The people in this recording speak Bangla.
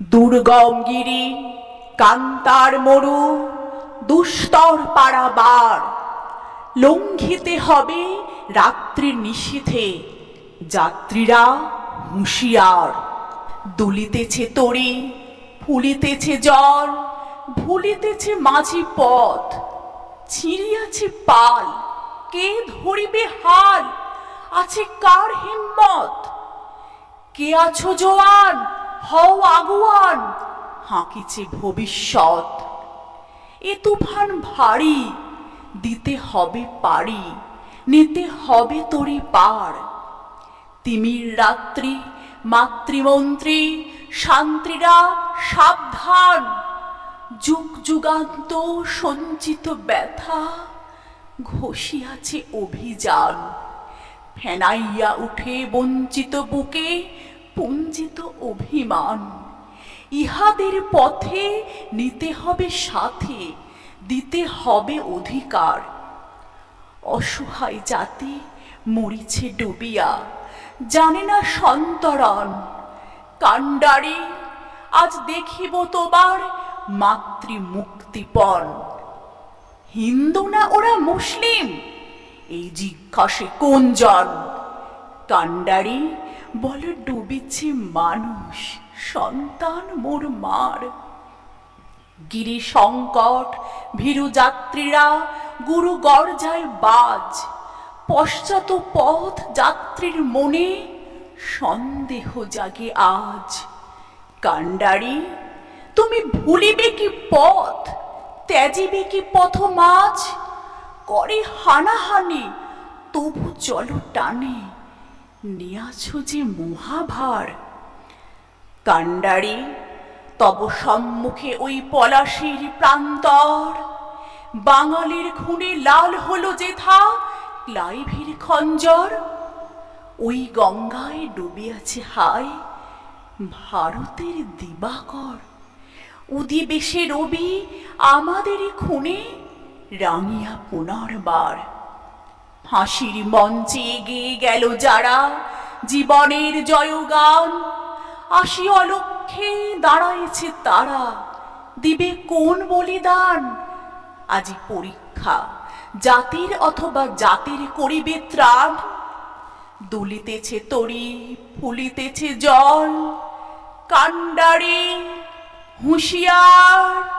দুর্গম গিরি, কান্তার মরু, দুস্তর পাড়াবার লঙ্ঘিতে হবে রাত্রির নিশীথে যাত্রীরা হুঁশিয়ার। দুলিতেছে তরি, ফুলিতেছে জল, ভুলিতেছে মাঝি পথ। ছিঁড়িয়াছে পাল, কে ধরিবে হাল? আছে কার হিম্মত? কে আছো জোয়ান? হও আগুয়ান। হাঁকিছে ভবিষ্যৎ। এ তুফান ভারী, দিতে হবে পারি, নিতে হবে তরি পার। তিমির রাত্রি, মাতৃমন্ত্রী শান্তিরা সাবধান। যুগ যুগান্ত সঞ্চিত ব্যথা, ঘষিয়াছে অভিযান। ফেনাইয়া উঠে বঞ্চিত বুকে পুঞ্জিত অভিমান। ইহাদের পথে নিতে হবে সাথে, দিতে হবে অধিকার। অসহায় জাতি মরিছে ডুবিয়া, জানে না সন্তরণ। কাণ্ডারি, আজ দেখিব তোমার মাতৃ মুক্তিপণ হিন্দু না ওরা মুসলিম? এই জিজ্ঞাসে কোনজন? কাণ্ডারি বলে ডুবিছে মানুষ। সন্তান মোর মার। গিরি সংকট ভীরু যাত্রীরা গুরু গর্জায় বাজ। পশ্চাৎ পথ যাত্রীর মনে সন্দেহ জাগে আজ। কাণ্ডারি, তুমি ভুলিবে কি পথ? ত্যাজিবে কি পথ মাছ করে হানাহানি, তবু চলো টানে। নিয়াছ যে মহাভার। কাণ্ডারি, তব সম্মুখে ওই পলাশির প্রান্তর। বাঙালির খুনে লাল হলো যেথা, ক্লাইভের খঞ্জর। ওই গঙ্গায় ডুবিয়াছে হায় ভারতের দিবাকর। উদিবেশে রবি আমাদেরই খুনে, রাঙিয়া পুনর্বার। ফাঁসির মঞ্চে এগিয়ে গেল যারা। জীবনের জয়গান। আসি অলক্ষে দাঁড়াইছে তারা। দিবে কোন বলিদান? আজি পরীক্ষা। জাতির অথবা জাতির করিবে ত্রাণ। দুলিতেছে তরি, ফুলিতেছে জল। কাণ্ডারি, হুঁশিয়ার।